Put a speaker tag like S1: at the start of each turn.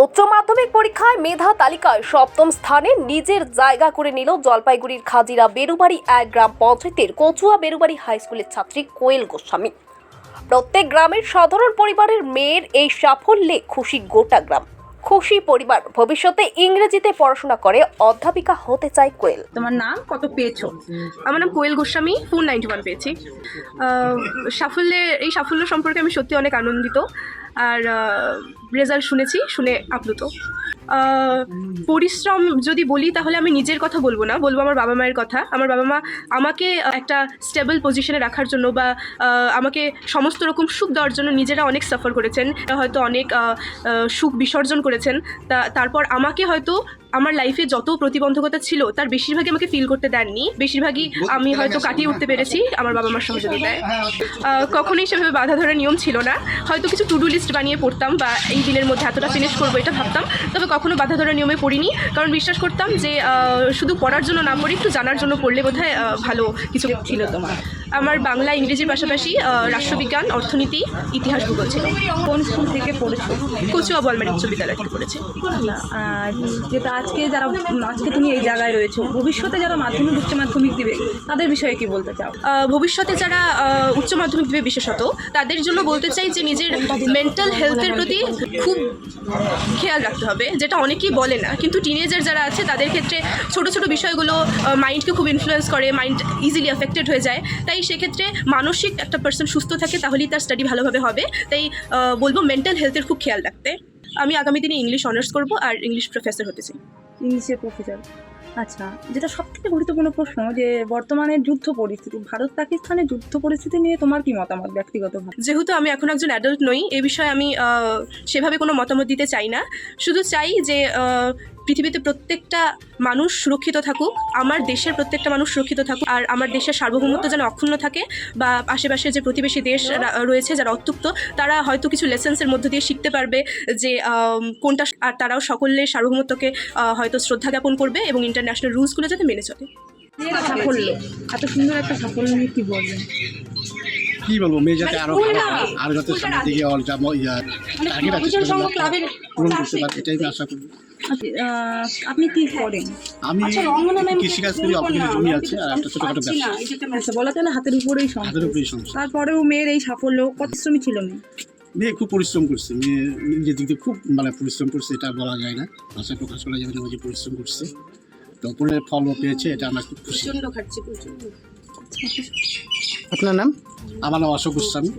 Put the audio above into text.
S1: উচ্চ মাধ্যমিক পরীক্ষায় মেধা তালিকায় সপ্তম স্থানে নিজের জায়গা করে নিল জলপাইগুড়ির খাজিরা বেরুবাড়ি এক গ্রাম পঞ্চায়েতের কচুয়া বেরুবাড়ি হাই স্কুলের ছাত্রী কোয়েল গোস্বামী। প্রত্যেক গ্রামের সাধারণ পরিবারের মেয়ের এই সাফল্যে খুশি গোটা গ্রাম। খুশি পরিবার ভবিষ্যতে ইংরেজিতে পড়াশোনা করে অধ্যাপিকা হতে চায় কোয়েল।
S2: তোমার নাম? কত পেয়েছ?
S3: আমার নাম Koyel Goswami four ninety one পেয়েছি। সাফল্যে, এই সাফল্য সম্পর্কে আমি সত্যি অনেক আনন্দিত। আর রেজাল্ট শুনেছি, শুনে আপ্লুত। পরিশ্রম যদি বলি, তাহলে আমি নিজের কথা বলব না, বলব আমার বাবা মায়ের কথা। আমার বাবা মা আমাকে একটা স্টেবল পজিশনে রাখার জন্য বা আমাকে সমস্ত রকম সুখ দেওয়ার জন্য নিজেরা অনেক সাফার করেছেন। হয়তো অনেক সুখ বিসর্জন করেছেন। তা, তারপর আমাকে হয়তো আমার লাইফে যত প্রতিবন্ধকতা ছিল তার বেশিরভাগই আমাকে ফিল করতে দেননি। বেশিরভাগই আমি হয়তো কাটিয়ে উঠতে পেরেছি আমার বাবা মার সহযোগিতায়। আহ, কখনোই সেভাবে বাধা ধরার নিয়ম ছিল না। হয়তো কিছু টু ডু লিস্ট বানিয়ে পড়তাম বা এই দিনের মধ্যে এতটা ফিনিশ করব এটা ভাবতাম তবে কখনো বাধা ধরার নিয়মে পড়িনি। কারণ বিশ্বাস করতাম যে শুধু পড়ার জন্য না পড়ে একটু জানার জন্য পড়লে বোধহয় ভালো কিছু
S2: ছিল তোমার।
S3: আমার বাংলা ইংরেজির পাশাপাশি রাষ্ট্রবিজ্ঞান অর্থনীতি ইতিহাস ভূগোল ছিল।
S2: কোন স্কুল থেকে পড়েছো?
S3: কচুয়া বলমারি উচ্চ বিদ্যালয় থেকে পড়েছি।
S2: আর যেটা আজকে যারা আজকে তুমি এই জায়গায় রয়েছো ভবিষ্যতে যারা মাধ্যমিক উচ্চ মাধ্যমিক দিবে তাদের বিষয়ে কি বলতে চাও?
S3: ভবিষ্যতে যারা উচ্চ মাধ্যমিক দেবে বিশেষত তাদের জন্য বলতে চাই যে নিজের মেন্টাল হেলথের প্রতি খুব খেয়াল রাখতে হবে যেটা অনেকেই বলে না। কিন্তু টিনেজার যারা আছে তাদের ক্ষেত্রে ছোট ছোট বিষয়গুলো মাইন্ডকে খুব ইনফ্লুয়েন্স করে মাইন্ড ইজিলি অ্যাফেক্টেড হয়ে যায়। তাই সেক্ষেত্রে মানসিক একটা পার্সন সুস্থ থাকে, তাহলেই তার স্টাডি ভালোভাবে হবে। তাই বলব মেন্টাল হেলথের খুব খেয়াল রাখতে। আমি আগামী দিনে ইংলিশ অনার্স করব আর ইংলিশ প্রফেসর হতে চাই।
S2: ইংলিশের প্রফেসর আচ্ছা যেটা সব থেকে গুরুত্বপূর্ণ প্রশ্ন যে বর্তমানে যুদ্ধ পরিস্থিতি, ভারত পাকিস্তানের যুদ্ধ পরিস্থিতি নিয়ে তোমার কি মতামত ব্যক্তিগতভাবে?
S3: যেহেতু আমি এখন একজন অ্যাডাল্ট নই, এ বিষয়ে আমি সেভাবে কোনো মতামত দিতে চাই না। শুধু চাই যে পৃথিবীতে প্রত্যেকটা মানুষ সুরক্ষিত থাকুক, আমার দেশের প্রত্যেকটা মানুষ সুরক্ষিত থাকুক, আর আমার দেশের সার্বভৌমত্ব যেন অক্ষুণ্ণ থাকে, বা আশেপাশে যে প্রতিবেশী দেশ রয়েছে যারা অত্যুক্ত, তারা হয়তো কিছু লেসেন্সের মধ্য দিয়ে শিখতে পারবে যে কোনটা, আর তারাও সকলের সার্বভৌমত্বকে হয়তো শ্রদ্ধা জ্ঞাপন করবে এবং ইন্টারন্যাশনাল রুলসগুলো যাতে মেনে চলে।
S2: সাফল্য। এত সুন্দর একটা সাফল্য নিয়ে কি বলবেন?
S4: কি বলব মেয়ে যাতে আরও ভালো আরও যাতে সামনের দিকে ওর যা ম- টার্গেট আছে পূরণ করতে পারে এটাই আমি আশা করি।
S2: আপনি কি করেন?
S4: আমি কৃষিকাজ করি অল্প জমি আছে আর একটা ছোটখাটো ব্যবসা।
S2: আচ্ছা বলা চলে হাতের উপরেই
S4: হাতের উপরেই সংসার
S2: তারপরেও মেয়ের এই সাফল্য কত শ্রমী ছিল মেয়ে
S4: মেয়ে খুব পরিশ্রম করছে মেয়ে নিজের দিক দিয়ে খুব মানে পরিশ্রম করছে এটা বলা যায় না। ভাষায় প্রকাশ করা যাবে না যে পরিশ্রম করছে। তো পরে ফলও পেয়েছে এটা আমার খুব খুশি।
S5: আপনার নাম?
S4: আমার নাম অশোক গোস্বামী।